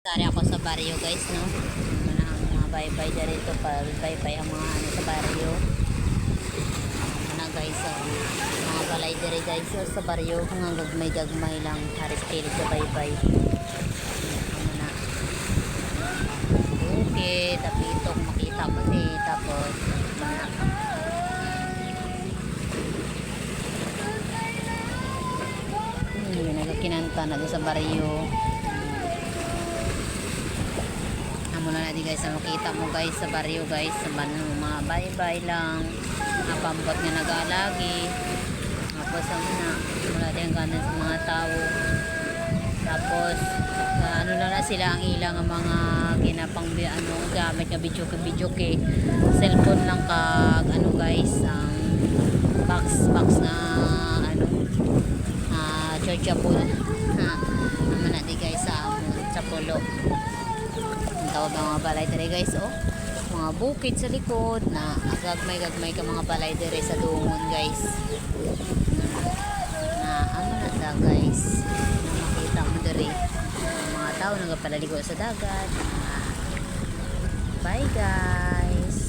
Sari ako sa baryo guys, no? Ang mga bye-bye na rito. Bye-bye ang mga ano sa baryo. Ano guys, oh. Mga balay diri guys oh, sa baryo. Mga gagmay-gagmay lang. Haris pilit sa bye-bye. Ano na. Okay, tapitok makita mo si tapos na. Hmm, nagkinanta na sa baryo. Na natin guys, na makita mo guys sa baryo guys, sa ban mga bye-bye lang, mga pambot nga nag-alagi. Tapos ano na, wala din ganan sa mga tao. Tapos ah, ano na na sila ang ilang ang mga ginapang ano gamit nga video ke video ke cellphone lang kag ano guys ang box box na ano ah chargeable ha naman natin guys sa sa pulo ang tawag mga balay dire guys oh? Mga bukid sa likod na gagmay gagmay ka mga balay dire sa dungon guys. Na amo na da guys. Na makita mo ang mga tao nagapalaligo sa dagat. Bye guys